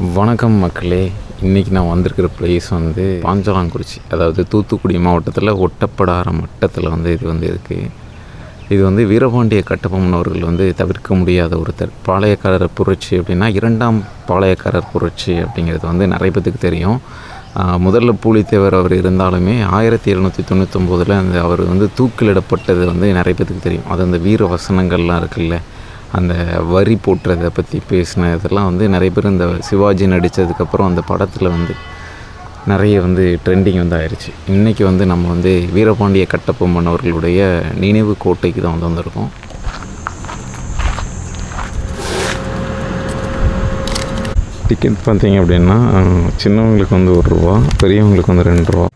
வணக்கம் மக்களே. இன்றைக்கி நான் வந்திருக்கிற ப்ளேஸ் வந்து பாஞ்சலாங்குறிச்சி. அதாவது தூத்துக்குடி மாவட்டத்தில் ஒட்டப்படாத மட்டத்தில் வந்து இது வந்து இருக்குது இது வந்து வீரபாண்டிய கட்டபொம்மன் அவர்கள் வந்து தவிர்க்க முடியாத ஒருத்தர். பாளையக்காரர் புரட்சி அப்படின்னா இரண்டாம் பாளையக்காரர் புரட்சி அப்படிங்கிறது வந்து நிறைய பேத்துக்கு தெரியும். முதல்ல பூலித்தேவர் அவர் இருந்தாலுமே ஆயிரத்தி எழுநூற்றி தொண்ணூத்தொம்போதில் அந்த அவர் வந்து தூக்கிலிடப்பட்டது வந்து நிறைய பேத்துக்கு தெரியும். அது அந்த வீர வசனங்கள்லாம் இருக்குல்ல. அந்த வரி போட்டுறதை பற்றி பேசின இதெல்லாம் வந்து நிறைய பேர் இந்த சிவாஜி நடித்ததுக்கப்புறம் அந்த படத்தில் வந்து நிறைய வந்து ட்ரெண்டிங் வந்து ஆயிடுச்சு இன்றைக்கி வந்து நம்ம வந்து வீரபாண்டிய கட்டபொம்மன் அவர்களுடைய நினைவு கோட்டைக்கு தான் வந்து வந்திருக்கோம். டிக்கெட் பார்த்தீங்க அப்படின்னா சின்னவங்களுக்கு வந்து ஒரு ரூபா பெரியவங்களுக்கு வந்து ரெண்டு ரூபா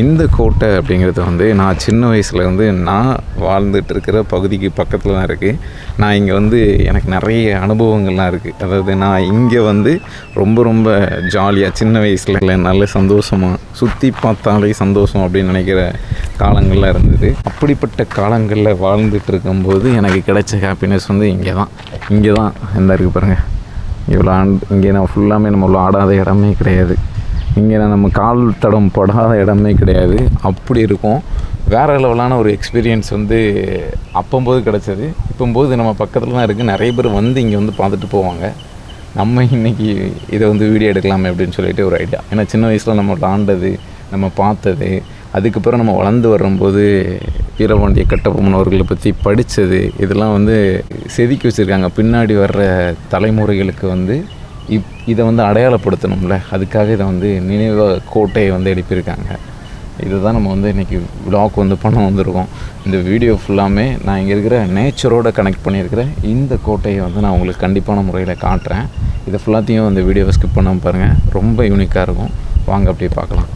இந்த கோட்டை அப்படிங்கிறது வந்து நான் சின்ன வயசில் வந்து நான் வாழ்ந்துட்டு இருக்கிற பகுதிக்கு பக்கத்தில் தான் இருக்குது நான் இங்கே வந்து எனக்கு நிறைய அனுபவங்கள்லாம் இருக்குது அதாவது நான் இங்கே வந்து ரொம்ப ரொம்ப ஜாலியாக சின்ன வயசில் நல்ல சந்தோஷமாக சுற்றி பார்த்தாலே சந்தோஷம் அப்படின்னு நினைக்கிற காலங்கள்லாம் இருந்தது. அப்படிப்பட்ட காலங்களில் வாழ்ந்துட்டு இருக்கும்போது எனக்கு கிடைச்ச ஹாப்பினஸ் வந்து இங்கே தான் இங்கே தான் இந்த இருக்குது பாருங்கள் இவ்வளோ ஆண்டு இங்கே நான் ஃபுல்லாமே நம்ம இவ்வளோ ஆடாத இடமே கிடையாது. இங்கே நம்ம கால் தடம் படாத இடமே கிடையாது. அப்படி இருக்கும். வேறு லெவலான ஒரு எக்ஸ்பீரியன்ஸ் வந்து அப்பம்போது கிடச்சது. இப்போம்போது நம்ம பக்கத்தில் தான் இருக்குது நிறைய பேர் வந்து இங்கே வந்து பார்த்துட்டு போவாங்க. நம்ம இன்றைக்கி இதை வந்து வீடியோ எடுக்கலாமே அப்படின்னு சொல்லிட்டு ஒரு ஐடியா ஏன்னா சின்ன வயசில் நம்ம விளாண்டது நம்ம பார்த்தது அதுக்கப்புறம் நம்ம வளர்ந்து வரும்போது வீரபாண்டிய கட்டபொம்மன் அவர்களை பற்றி படித்தது இதெல்லாம் வந்து செதுக்கி வச்சுருக்காங்க. பின்னாடி வர்ற தலைமுறைகளுக்கு வந்து இப் இதை வந்து அடையாளப்படுத்தணும்ல. அதுக்காக இதை வந்து நினைவு கோட்டையை வந்து எழுப்பியிருக்காங்க. இதுதான் நம்ம வந்து இன்றைக்கி விலாக் வந்து பண்ண வந்திருக்கோம். இந்த வீடியோ ஃபுல்லாமே நான் இங்கே இருக்கிற நேச்சரோட கனெக்ட் பண்ணியிருக்கிற இந்த கோட்டையை வந்து நான் உங்களுக்கு கண்டிப்பான முறையில் காட்டுறேன். இதை ஃபுல்லாத்தையும் அந்த வீடியோவை ஸ்கிப் பண்ணாமல் பாருங்கள் ரொம்ப யூனிக்காக இருக்கும். வாங்க அப்படியே பார்க்கலாம்.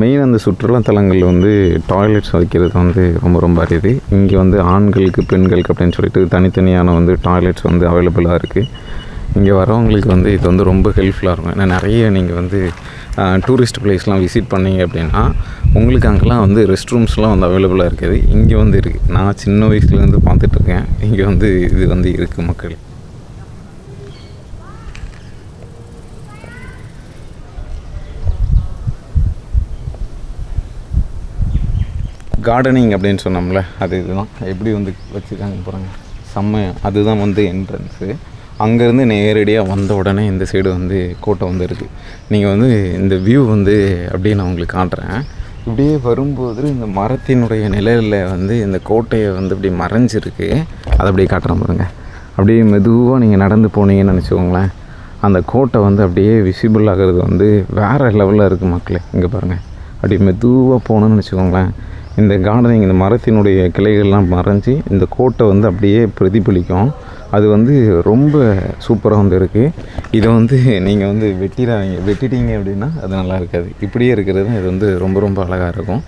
மெயின் அந்த சுற்றுலாத்தலங்கள் வந்து டாய்லெட்ஸ் வைக்கிறது வந்து ரொம்ப ரொம்ப அரியுது இங்கே வந்து ஆண்களுக்கு பெண்களுக்கு அப்படின்னு சொல்லிட்டு தனித்தனியான வந்து டாய்லெட்ஸ் வந்து அவைலபிளாக இருக்குது இங்கே வரவங்களுக்கு வந்து இது வந்து ரொம்ப ஹெல்ப்ஃபுல்லாக இருக்கும். ஏன்னா நிறைய நீங்கள் வந்து டூரிஸ்ட் பிளேஸ்லாம் விசிட் பண்ணீங்க அப்படின்னா உங்களுக்கு அங்கெல்லாம் வந்து ரெஸ்ட் ரூம்ஸ்லாம் வந்து அவைலபிளாக இருக்குது. இங்கே வந்து இருக்குது நான் சின்ன வயசுலேருந்து பார்த்துட்ருக்கேன் இங்கே வந்து இது வந்து இருக்குது மக்கள். கார்டனிங் அப்படின்னு சொன்னோம்ல அது இதுதான். எப்படி வந்து வச்சுருக்காங்க போகிறாங்க செம்மையாக அதுதான் வந்து என்ட்ரன்ஸு அங்கேருந்து நேரடியாக வந்த உடனே இந்த சைடு வந்து கோட்டை வந்து இருக்குது நீங்கள் வந்து இந்த வியூ வந்து அப்படியே நான் உங்களுக்கு காட்டுறேன். இப்படியே வரும்போது இந்த மரத்தினுடைய நிழலில் வந்து இந்த கோட்டையை வந்து இப்படி மறைஞ்சிருக்கு. அதை அப்படியே காட்டுறேன் பாருங்க. அப்படியே மெதுவாக நீங்கள் நடந்து போனீங்கன்னு நினச்சிக்கோங்களேன். அந்த கோட்டை வந்து அப்படியே விசிபிள் ஆகிறது வந்து வேறு லெவலில் இருக்குது மக்களே. இங்கே பாருங்கள் அப்படி மெதுவாக போகணுன்னு வச்சுக்கோங்களேன் இந்த கார்டனிங் இந்த மரத்தினுடைய கிளைகள்லாம் மறைஞ்சி இந்த கோட்டை வந்து அப்படியே பிரதிபலிக்கும். அது வந்து ரொம்ப சூப்பராக வந்து இருக்குது இதை வந்து நீங்கள் வந்து வெட்டிடாதீங்க. வெட்டிட்டீங்க அப்படின்னா அது நல்லா இருக்காது. இப்படியே இருக்கிறது இது வந்து ரொம்ப ரொம்ப அழகாக இருக்கும்.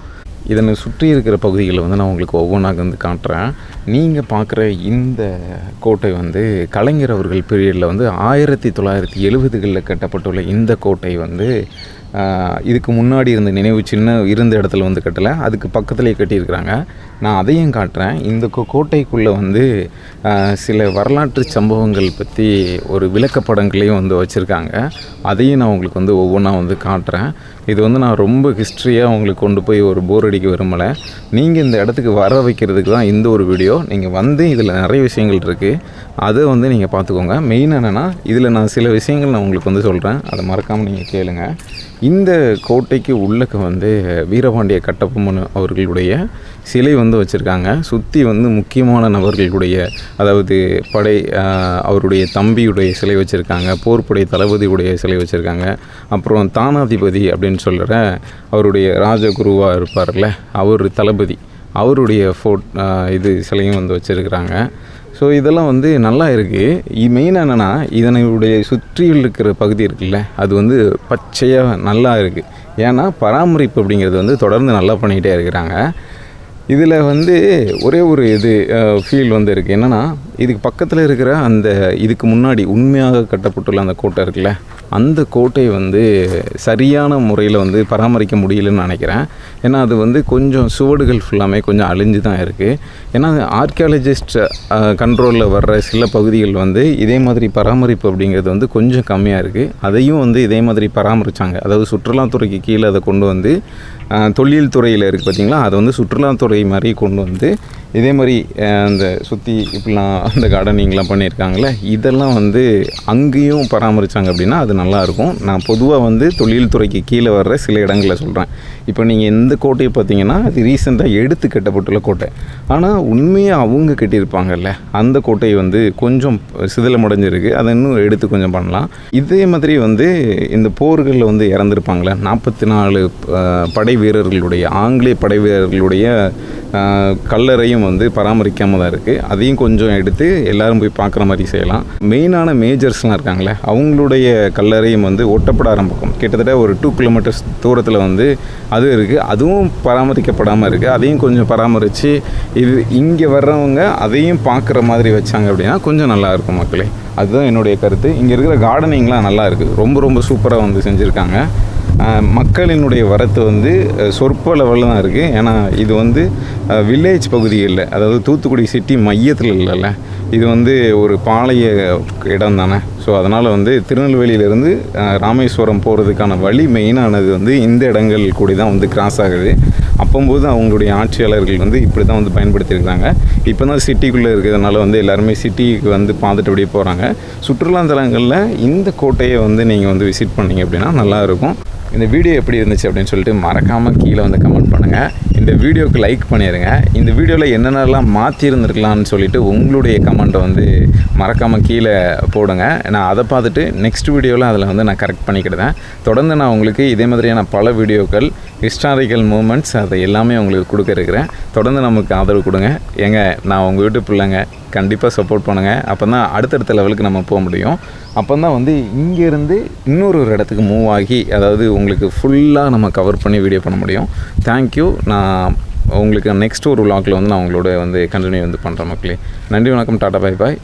இதனை சுற்றி இருக்கிற பகுதிகளை வந்து நான் உங்களுக்கு ஒவ்வொன்றாக வந்து காட்டுறேன். நீங்கள் பார்க்குற இந்த கோட்டை வந்து கலைஞர் அவர்கள் பீரியடில் வந்து ஆயிரத்தி தொள்ளாயிரத்தி எழுபதுகளில் கட்டப்பட்டுள்ள இந்த கோட்டை வந்து இதுக்கு முன்னாடி இருந்த நினைவு சின்ன இருந்த இடத்துல வந்து கட்டலை. அதுக்கு பக்கத்துலேயே கட்டியிருக்கிறாங்க. நான் அதையும் காட்டுறேன். இந்த கோ- கோட்டைக்குள்ளே வந்து சில வரலாற்று சம்பவங்கள் பற்றி ஒரு விளக்கப்படங்களையும் வந்து வச்சுருக்காங்க. அதையும் நான் உங்களுக்கு வந்து ஒவ்வொன்றா வந்து காட்டுறேன். இது வந்து நான் ரொம்ப ஹிஸ்ட்ரியாக உங்களுக்கு கொண்டு போய் ஒரு போர் அடிக்க விரும்பலை. நீங்கள் இந்த இடத்துக்கு வர வைக்கிறதுக்கு தான் இந்த ஒரு வீடியோ நீங்கள் வந்து இதில் நிறைய விஷயங்கள் இருக்குது அதை வந்து நீங்கள் பார்த்துக்கோங்க. மெயின் என்னென்னா இதில் நான் சில விஷயங்கள் நான் உங்களுக்கு வந்து சொல்கிறேன் அதை மறக்காமல் நீங்கள் கேளுங்கள் இந்த கோட்டைக்கு உள்ளக்க வந்து வீரபாண்டிய கட்டபொம்மன் அவர்களுடைய சிலை வந்து வச்சுருக்காங்க. சுற்றி வந்து முக்கியமான நபர்களுடைய அதாவது படை அவருடைய தம்பியுடைய சிலை வச்சுருக்காங்க. போர்ப்படை தளபதியுடைய சிலை வச்சுருக்காங்க. அப்புறம் தானாதிபதி அப்படின்னு சொல்கிற அவருடைய ராஜகுருவாக இருப்பார்ல அவர் தளபதி. அவருடைய ஃபோட் இது சிலையும் வந்து வச்சுருக்கிறாங்க. ஸோ இதெல்லாம் வந்து நல்லா இருக்குது மெயின் என்னென்னா இதனுடைய சுற்றியில் இருக்கிற பகுதி இருக்குல்ல அது வந்து பச்சையாக நல்லா இருக்குது ஏன்னா பராமரிப்பு அப்படிங்கிறது வந்து தொடர்ந்து நல்லா பண்ணிக்கிட்டே இருக்கிறாங்க. இதில் வந்து ஒரே ஒரு இது ஃபீல் வந்து இருக்குது என்னென்னா இதுக்கு பக்கத்தில் இருக்கிற அந்த இதுக்கு முன்னாடி உண்மையாக கட்டப்பட்டுள்ள அந்த கோட்டை இருக்குல்ல அந்த கோட்டை வந்து சரியான முறையில் வந்து பராமரிக்க முடியலன்னு நினைக்கிறேன். ஏன்னா அது வந்து கொஞ்சம் சுவடுகள் ஃபுல்லாமே கொஞ்சம் அழிஞ்சு தான் இருக்குது ஏன்னா ஆர்கியாலஜிஸ்ட் கண்ட்ரோலில் வர்ற சில பகுதிகள் வந்து இதே மாதிரி பராமரிப்பு அப்படிங்கிறது வந்து கொஞ்சம் கம்மியாக இருக்குது அதையும் வந்து இதே மாதிரி பராமரித்தாங்க அதாவது சுற்றுலாத்துறைக்கு கீழே அதை கொண்டு வந்து தொழில் துறையில் இருக்குது பார்த்தீங்களா அதை வந்து சுற்றுலாத்துறை மாதிரி கொண்டு வந்து இதே மாதிரி அந்த சுற்றி இப்படிலாம் அந்த கார்டனிங்லாம் பண்ணியிருக்காங்களே இதெல்லாம் வந்து அங்கேயும் பராமரித்தாங்க அப்படின்னா அது நல்லாயிருக்கும். நான் பொதுவாக வந்து தொழில்துறைக்கு கீழே வர்ற சில இடங்களில் சொல்கிறேன் இப்போ நீங்கள் எந்த கோட்டையை பார்த்தீங்கன்னா அது ரீசெண்டாக எடுத்து கட்டப்பட்டுள்ள கோட்டை. ஆனால் உண்மையாக அவங்க கட்டியிருப்பாங்கல்ல அந்த கோட்டை வந்து கொஞ்சம் சிதிலமடைஞ்சிருக்கு. அதை இன்னும் எடுத்து கொஞ்சம் பண்ணலாம். இதே மாதிரி வந்து இந்த போர்களில் வந்து இறந்துருப்பாங்களே நாற்பத்தி நாலு படை வீரர்களுடைய ஆங்கிலேய படை வீரர்களுடைய கல்லறையும் வந்து பராமரிக்காமல் தான் இருக்குது அதையும் கொஞ்சம் எடுத்து எல்லோரும் போய் பார்க்குற மாதிரி செய்யலாம். மெயினான மேஜர்ஸ்லாம் இருக்காங்களே அவங்களுடைய கல்லறையும் வந்து ஒட்டப்படாரம் பக்கம். கிட்டத்தட்ட ஒரு டூ கிலோமீட்டர்ஸ் தூரத்தில் வந்து அது இருக்குது அதுவும் பராமரிக்கப்படாமல் இருக்குது அதையும் கொஞ்சம் பராமரித்து இது இங்கே வர்றவங்க அதையும் பார்க்குற மாதிரி வச்சாங்க அப்படின்னா கொஞ்சம் நல்லா இருக்கும் மக்களே. அதுதான் என்னுடைய கருத்து. இங்கே இருக்கிற கார்டனிங்லாம் நல்லா இருக்குது ரொம்ப ரொம்ப சூப்பராக வந்து செஞ்சுருக்காங்க. மக்களினுடைய வரத்து வந்து சொற்ப லெவலில் தான் இருக்குது ஏன்னா இது வந்து வில்லேஜ் பகுதிகளில் அதாவது தூத்துக்குடி சிட்டி மையத்தில் இல்லைல்ல. இது வந்து ஒரு பாளைய இடம் தானே. ஸோ அதனால் வந்து திருநெல்வேலியிலேருந்து ராமேஸ்வரம் போகிறதுக்கான வழி மெயினானது வந்து இந்த இடங்கள் கூடி தான் வந்து கிராஸ் ஆகுது. அப்போம்போது அவங்களுடைய ஆட்சியாளர்கள் வந்து இப்படி தான் வந்து பயன்படுத்தியிருக்காங்க இப்போ தான் சிட்டிக்குள்ளே இருக்கிறதுனால வந்து எல்லாருமே சிட்டிக்கு வந்து பார்த்துட்டு அப்படியே போகிறாங்க சுற்றுலா தலங்களில் இந்த கோட்டையை வந்து நீங்கள் வந்து விசிட் பண்ணீங்க அப்படின்னா நல்லாயிருக்கும் இந்த வீடியோ எப்படி இருந்துச்சு அப்படின்னு சொல்லிட்டு மறக்காமல் கீழே வந்து கமெண்ட் பண்ணுங்கள் இந்த வீடியோவுக்கு லைக் பண்ணிடுங்க இந்த வீடியோவில் என்னென்னலாம் மாற்றிருந்துருக்கலாம்னு சொல்லிட்டு உங்களுடைய கமெண்ட்டை வந்து மறக்காமல் கீழே போடுங்க. நான் அதை பார்த்துட்டு நெக்ஸ்ட் வீடியோவில் அதில் வந்து நான் கரெக்ட் பண்ணிக்கிடுதேன் தொடர்ந்து நான் உங்களுக்கு இதே மாதிரியான பல வீடியோக்கள் ஹிஸ்டாரிக்கல் மூமெண்ட்ஸ் அதை எல்லாமே உங்களுக்கு கொடுக்க இருக்கிறேன். தொடர்ந்து நமக்கு ஆதரவு கொடுங்க. ஏங்க நான் உங்கள் வீட்டு பிள்ளைங்க. கண்டிப்பாக சப்போர்ட் பண்ணுங்கள் அப்போ தான் அடுத்தடுத்த லெவலுக்கு நம்ம போக முடியும். அப்போ தான் வந்து இங்கேருந்து இன்னொரு ஒரு இடத்துக்கு மூவ் ஆகி அதாவது உங்களுக்கு ஃபுல்லாக நம்ம கவர் பண்ணி வீடியோ பண்ண முடியும். தேங்க்யூ நான் உங்களுக்கு நெக்ஸ்ட் ஒரு vlogல வந்து நான் உங்களோட வந்து கண்டினியூ வந்து பண்ணுறேன் மக்களே. நன்றி வணக்கம். Tata bye bye